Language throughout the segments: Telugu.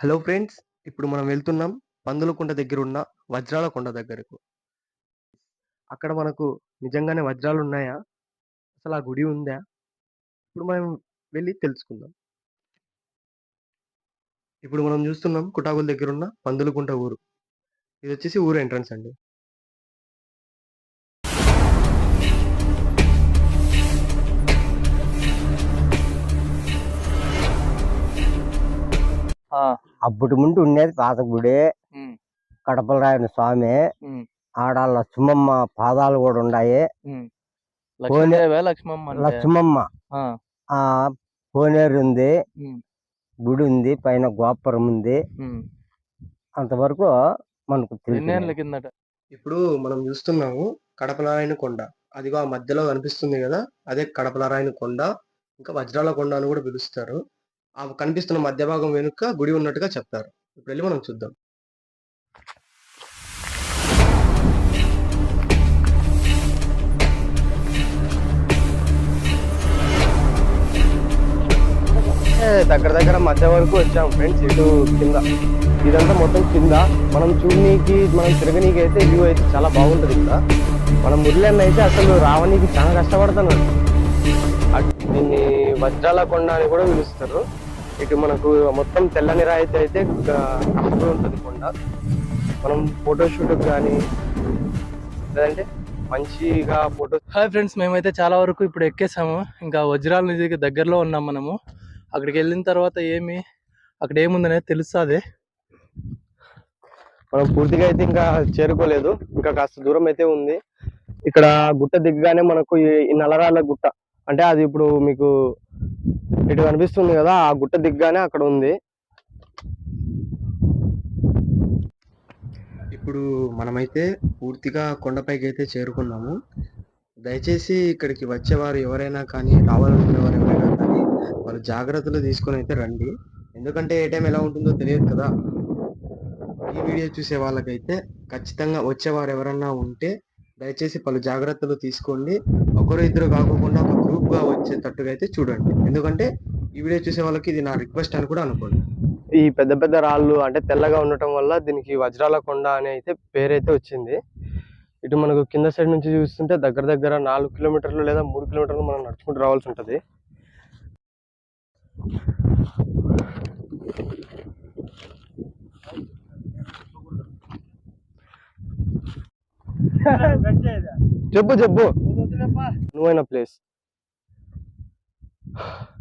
హలో ఫ్రెండ్స్ ఇప్పుడు మనం వెళ్తున్నాం పందులకుంట దగ్గర ఉన్న వజ్రాల కొండ దగ్గరకు. అక్కడ మనకు నిజంగానే వజ్రాలు ఉన్నాయా అసలు ఆ గుడి ఉందా? ఇప్పుడు మనం వెళ్ళి తెలుసుకుందాం. ఇప్పుడు మనం చూస్తున్నాం కుటాగుల దగ్గర ఉన్న పందులకుంట ఊరు. ఇది వచ్చేసి ఊరు ఎంట్రన్స్ అండి. అప్పటి ముందు ఉండేది పాత గుడి. కడపలరాయన స్వామి. ఆడ లక్ష్మమ్మ పాదాలు కూడా ఉన్నాయి లక్ష్మమ్మ అంటే? లక్ష్మమ్మ. ఆ, ఆ కోనేరు ఉంది. గుడి ఉంది. పైన గోపురం ఉంది. అంతవరకు మనకు ఇప్పుడు మనం చూస్తున్నాము కడపలారాయణ కొండ. అదిగో ఆ మధ్యలో కనిపిస్తుంది కదా? అదే కడపలారాయణ కొండ. ఇంకా వజ్రాల కొండ అని కూడా పిలుస్తారు. ఆ కనిపిస్తున్న మధ్య భాగం వెనుక గుడి ఉన్నట్టుగా చెప్తారు. ఇప్పుడు వెళ్ళి మనం చూద్దాం. దగ్గర దగ్గర మధ్య వరకు వచ్చాం ఫ్రెండ్స్ ఇటు కింద. ఇదంతా మొత్తం కింద. మనం చూడనీకి మనం తిరగనీకి అయితే వ్యూ అయితే చాలా బాగుంటుంది ఇక్కడ. మనం మురళన్న అయితే అసలు రావనీకి చాలా కష్టపడుతున్నాడు అటు దీన్ని వజ్రాల కొండ అని కూడా పిలుస్తారు. ఇటు మనకు మొత్తం తెల్లని రాయి అయితే అయితే కష్టపడి ఉంటుంది కొండ. మనం ఫోటోషూట్ కానీ లేదంటే మంచిగా ఫోటో హాయ్ ఫ్రెండ్స్ మేమైతే చాలా వరకు ఇప్పుడు ఎక్కేసాము. ఇంకా వజ్రాల నిధికి దగ్గరలో ఉన్నాం మనము. అక్కడికి వెళ్ళిన తర్వాత ఏమి అక్కడ ఏముందనేది తెలుస్తుంది. మనం పూర్తిగా అయితే ఇంకా చేరుకోలేదు. ఇంకా కాస్త దూరం అయితే ఉంది. ఇక్కడ గుట్ట దిగగానే మనకు ఈ- ఈ నల్లరాళ్ళ గుట్ట. అంటే అది ఇప్పుడు మీకు ఇటు కనిపిస్తుంది కదా ఆ గుట్ట దిగ్గానే అక్కడ ఉంది. ఇప్పుడు మనమైతే పూర్తిగా కొండపైకి అయితే చేరుకున్నాము. దయచేసి ఇక్కడికి వచ్చేవారు ఎవరైనా కానీ రావాలనుకునే వారు ఎవరైనా కానీ వాళ్ళు జాగ్రత్తలు తీసుకొని అయితే రండి. ఎందుకంటే ఏ టైం ఎలా ఉంటుందో తెలియదు కదా. ఈ వీడియో చూసే వాళ్ళకైతే ఖచ్చితంగా వచ్చేవారు ఎవరన్నా ఉంటే దయచేసి పలు జాగ్రత్తలు తీసుకోండి. ఒకరు ఇద్దరు కాకుండా ఒక గ్రూప్గా వచ్చేటట్టుగా అయితే చూడండి. ఎందుకంటే ఈ వీడియో చూసే వాళ్ళకి ఇది నా రిక్వెస్ట్ అని కూడా అనుకోండి ఈ పెద్ద పెద్ద రాళ్ళు అంటే తెల్లగా ఉండటం వల్ల దీనికి వజ్రాల కొండ అని అయితే పేరైతే వచ్చింది. ఇటు మనకు కింద సైడ్ నుంచి చూస్తుంటే దగ్గర దగ్గర నాలుగు కిలోమీటర్లు లేదా మూడు కిలోమీటర్లు మనం నడుచుకుంటూ రావాల్సి ఉంటుంది. చెప్పు చెప్పు. నువ్వైన ప్లేస్.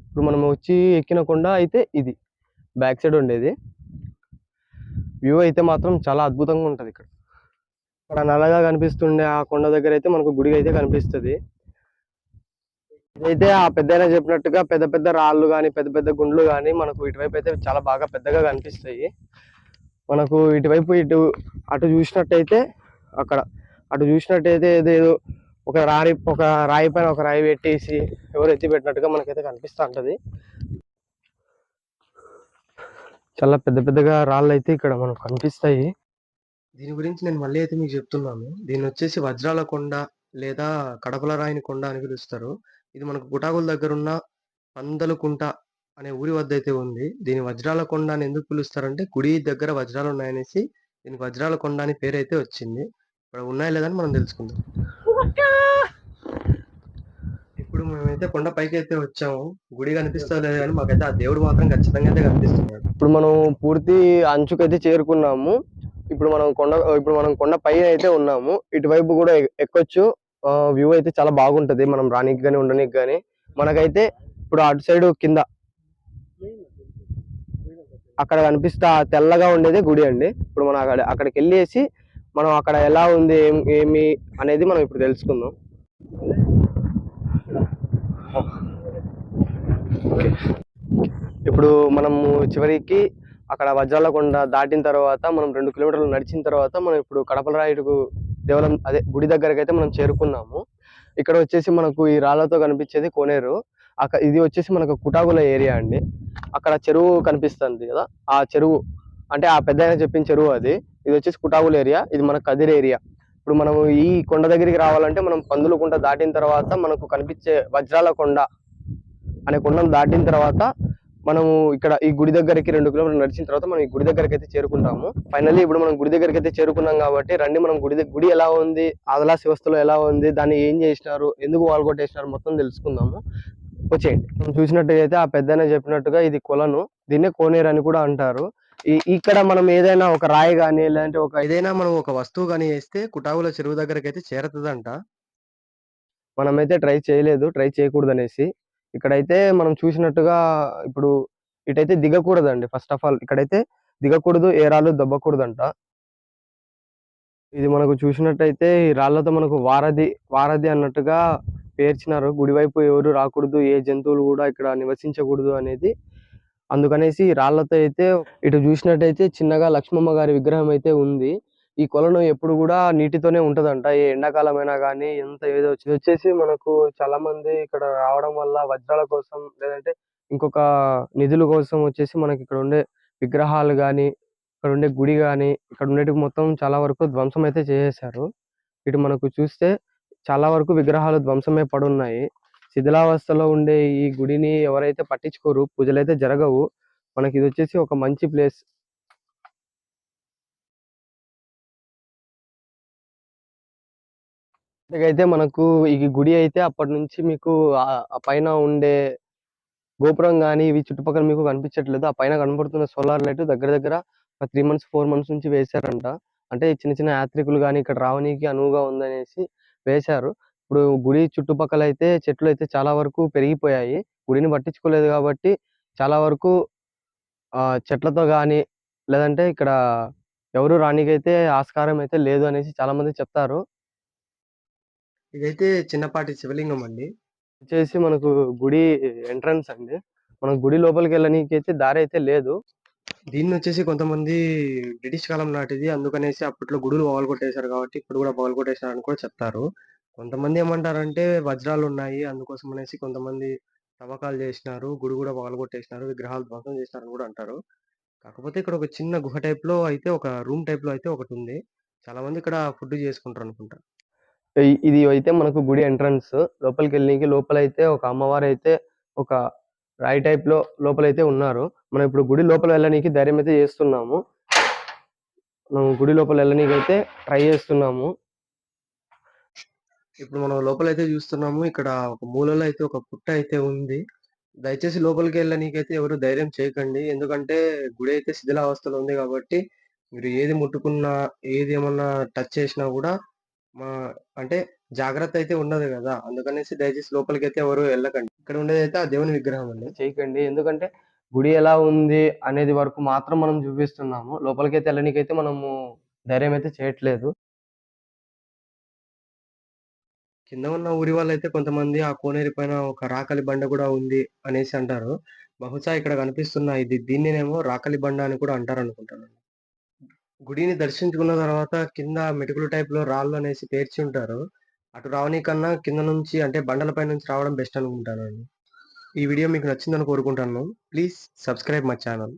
ఇప్పుడు మనం వచ్చి ఎక్కిన కొండ అయితే ఇది. బ్యాక్ సైడ్ ఉండేది. వ్యూ అయితే మాత్రం చాలా అద్భుతంగా ఉంటది ఇక్కడ. ఇక్కడ నల్లగా కనిపిస్తుండే ఆ కొండ దగ్గర అయితే మనకు గుడి అయితే కనిపిస్తుంది. ఇదైతే ఆ పెద్ద చెప్పినట్టుగా పెద్ద పెద్ద రాళ్ళు కానీ పెద్ద పెద్ద గుండ్లు కానీ మనకు ఇటువైపు అయితే చాలా బాగా పెద్దగా కనిపిస్తాయి. మనకు ఇటువైపు ఇటు అటు చూసినట్టయితే అక్కడ అటు చూసినట్టయితే ఏదేదో ఒక రాయి ఒక రాయి పైన ఒక రాయి పెట్టేసి ఎవరు ఎత్తి పెట్టినట్టుగా మనకైతే కనిపిస్తూ ఉంటది. చాలా పెద్ద పెద్దగా రాళ్ళు అయితే ఇక్కడ మనకు కనిపిస్తాయి. దీని గురించి నేను మళ్ళీ అయితే మీకు చెప్తున్నాను. దీని వచ్చేసి వజ్రాల కొండ లేదా కడపల రాయిని కొండ అని పిలుస్తారు. ఇది మనకు గుటాగుల దగ్గర ఉన్న పందలకుంట అనే ఊరి వద్ద అయితే ఉంది. దీని వజ్రాల కొండ అని ఎందుకు పిలుస్తారంటే గుడి దగ్గర వజ్రాలు ఉన్నాయనేసి దీనికి వజ్రాల కొండ అని పేరు అయితే వచ్చింది. ఇక్కడ ఉన్నాయా లేదని మనం తెలుసుకుందాం. ఇప్పుడు మేమైతే కొండ పైకి అయితే వచ్చాము. గుడి కనిపిస్తా లేదు కానీ మాకైతే ఆ దేవుడు మాత్రం ఖచ్చితంగా అయితే కనిపిస్తున్నాడు. ఇప్పుడు మనం పూర్తి అంచుకైతే చేరుకున్నాము. ఇప్పుడు మనం కొండ ఇప్పుడు మనం కొండ పైన అయితే ఉన్నాము. ఇటువైపు కూడా ఎక్కొచ్చు. వ్యూ అయితే చాలా బాగుంటది. మనం రానికి కానీ ఉండడానికి కానీ మనకైతే ఇప్పుడు అటు సైడ్ కింద అక్కడ కనిపిస్తా తెల్లగా ఉండేది గుడి అండి. ఇప్పుడు మనం అక్కడ అక్కడికి వెళ్ళేసి మనం అక్కడ ఎలా ఉంది ఏం ఏమి అనేది మనం ఇప్పుడు తెలుసుకుందాం. ఇప్పుడు మనము చివరికి అక్కడ వజ్రాలకొండ దాటిన తర్వాత మనం రెండు కిలోమీటర్లు నడిచిన తర్వాత మనం ఇప్పుడు కడపల రాయుడుకు దేవాలయం అదే గుడి దగ్గరకు అయితే మనం చేరుకున్నాము. ఇక్కడ వచ్చేసి మనకు ఈ రాళ్ళతో కనిపించేది కోనేరు. అక్కడ ఇది వచ్చేసి మనకు కుటాగుల ఏరియా అండి. అక్కడ చెరువు కనిపిస్తుంది కదా ఆ చెరువు అంటే ఆ పెద్ద ఆయన చెప్పిన చెరువు అది. ఇది వచ్చేసి కుటాగుల ఏరియా. ఇది మన కదిరి ఏరియా. ఇప్పుడు మనం ఈ కొండ దగ్గరికి రావాలంటే మనం పందుల కుంట దాటిన తర్వాత మనకు కనిపించే వజ్రాల కొండ అనే కొండను దాటిన తర్వాత మనము ఇక్కడ ఈ గుడి దగ్గరికి రెండు కిలోమీటర్లు నడిచిన తర్వాత మనం ఈ గుడి దగ్గరికి అయితే చేరుకుంటాము. ఫైనల్లీ ఇప్పుడు మనం గుడి దగ్గరికి అయితే చేరుకున్నాం కాబట్టి రండి మనం గుడి గుడి ఎలా ఉంది? ఆదలా శివస్థలో ఎలా ఉంది? దాన్ని ఏం చేసినారు? ఎందుకు వాల్గొట్టేసినారు మొత్తం తెలుసుకుందాము. వచ్చేయండి. మనం చూసినట్టయితే ఆ పెద్దనే చెప్పినట్టుగా ఇది కొలను. దీన్నే కోనేరు అని కూడా అంటారు. ఇక్కడ మనం ఏదైనా ఒక రాయి కానీ లేదంటే ఒక ఏదైనా మనం ఒక వస్తువు కానీ వేస్తే కుటావుల చెరువు దగ్గరకు అయితే చేరుతుందంట. మనమైతే ట్రై చేయలేదు ట్రై చేయకూడదు అనేసి ఇక్కడైతే మనం చూసినట్టుగా ఇప్పుడు ఇటైతే దిగకూడదండి. ఫస్ట్ ఆఫ్ ఆల్ ఇక్కడైతే దిగకూడదు ఏ రాళ్ళు దెబ్బకూడదంట. ఇది మనకు చూసినట్టయితే ఈ రాళ్ళతో మనకు వారధి వారధి అన్నట్టుగా పేర్చినారు. గుడి వైపు ఎవరు రాకూడదు ఏ జంతువులు కూడా ఇక్కడ నివసించకూడదు అనేది అందుకనేసి రాళ్ళతో అయితే ఇటు చూసినట్టయితే చిన్నగా లక్ష్మమ్మ గారి విగ్రహం అయితే ఉంది. ఈ కొలను ఎప్పుడు కూడా నీటితోనే ఉంటదంట. ఏ ఎండాకాలం అయినా కానీ ఎంత ఏదో వచ్చేసి మనకు చాలా మంది ఇక్కడ రావడం వల్ల వజ్రాల కోసం లేదంటే ఇంకొక నిధుల కోసం వచ్చేసి మనకి ఇక్కడ ఉండే విగ్రహాలు కానీ ఇక్కడ ఉండే గుడి గాని ఇక్కడ ఉండేటి మొత్తం చాలా వరకు ధ్వంసం అయితే చేసేసారు ఇటు మనకు చూస్తే చాలా వరకు విగ్రహాలు ధ్వంసమే పడున్నాయి. శిథిలావస్థలో ఉండే ఈ గుడిని ఎవరైతే పట్టించుకోరు పూజలు అయితే జరగవు. మనకి ఇది వచ్చేసి ఒక మంచి ప్లేస్. అయితే మనకు ఈ గుడి అయితే అప్పటి నుంచి మీకు ఆ- పైన ఉండే గోపురం కానీ ఇవి చుట్టుపక్కల మీకు కనిపించట్లేదు. ఆ పైన కనబడుతున్న సోలార్ లైట్ దగ్గర దగ్గర త్రీ మంత్స్ ఫోర్ మంత్స్ నుంచి వేశారంట. అంటే చిన్న చిన్న యాత్రికులు కానీ ఇక్కడ రావడానికి అనువుగా ఉందనేసి వేశారు. ఇప్పుడు గుడి చుట్టుపక్కల అయితే చెట్లు అయితే చాలా వరకు పెరిగిపోయాయి. గుడిని పట్టించుకోలేదు కాబట్టి చాలా వరకు ఆ చెట్లతో గాని లేదంటే ఇక్కడ ఎవరు రానికైతే ఆస్కారం అయితే లేదు అనేసి చాలా మంది చెప్తారు. ఇదైతే చిన్నపాటి శివలింగం అండి. వచ్చేసి మనకు గుడి ఎంట్రన్స్ అండి. మన గుడి లోపలికి వెళ్ళనీకి అయితే దారి అయితే లేదు. దీన్ని వచ్చేసి కొంతమంది బ్రిటిష్ కాలం నాటిది. అందుకనేసి అప్పట్లో గుడులు పగలగొట్టేశారు కాబట్టి ఇప్పుడు కూడా పగలగొట్టేశారు అని కూడా చెప్తారు. కొంతమంది ఏమంటారంటే వజ్రాలు ఉన్నాయి అందుకోసం అనేసి కొంతమంది తవ్వకాలు చేసినారు గుడి కూడా పగలగొట్టేసినారు విగ్రహాలు ధ్వంసం చేసినారు అని కూడా అంటారు. కాకపోతే ఇక్కడ ఒక చిన్న గుహ టైప్లో అయితే ఒక రూమ్ టైప్లో అయితే ఒకటి ఉంది. చాలా మంది ఇక్కడ ఫుడ్ చేసుకుంటారు అనుకుంటా. ఇది అయితే మనకు గుడి ఎంట్రన్స్. లోపలికి వెళ్ళడానికి లోపల అయితే ఒక అమ్మవారు అయితే ఒక రాయి టైప్లో లోపలైతే ఉన్నారు. మనం ఇప్పుడు గుడి లోపల వెళ్ళడానికి ధైర్యం అయితే చేస్తున్నాము. మనం గుడి లోపల వెళ్ళడానికి అయితే ట్రై చేస్తున్నాము. ఇప్పుడు మనం లోపలైతే చూస్తున్నాము ఇక్కడ ఒక మూలలో అయితే ఒక పుట్ట అయితే ఉంది. దయచేసి లోపలికి వెళ్ళనీకైతే ఎవరు ధైర్యం చేయకండి. ఎందుకంటే గుడి అయితే శిథిలావస్థలో ఉంది కాబట్టి మీరు ఏది ముట్టుకున్నా ఏది ఏమన్నా టచ్ చేసినా కూడా మా అంటే జాగ్రత్త అయితే ఉండదు కదా. అందుకనేసి దయచేసి లోపలికి అయితే ఎవరు వెళ్ళకండి. ఇక్కడ ఉండేది అయితే ఆ దేవుని విగ్రహం అండి. చేయకండి. ఎందుకంటే గుడి ఎలా ఉంది అనేది వరకు మాత్రం మనం చూపిస్తున్నాము. లోపలికి అయితే వెళ్ళనీకైతే మనము ధైర్యం అయితే చేయట్లేదు. కింద ఉన్న ఊరి వాళ్ళు అయితే కొంతమంది ఆ కోనేరు పైన ఒక రాకలి బండ కూడా ఉంది అనేసి అంటారు. బహుశా ఇక్కడ కనిపిస్తున్న ఇది దీన్నేమో రాకలి బండ అని కూడా అంటారు అనుకుంటాను గుడిని దర్శించుకున్న తర్వాత కింద మెటుకులు టైప్లో రాళ్ళు అనేసి పేర్చి ఉంటారు. అటు రావని కన్నా కింద నుంచి అంటే బండలపై నుంచి రావడం బెస్ట్ అనుకుంటాను ఈ వీడియో మీకు నచ్చిందని కోరుకుంటాను. Please subscribe my channel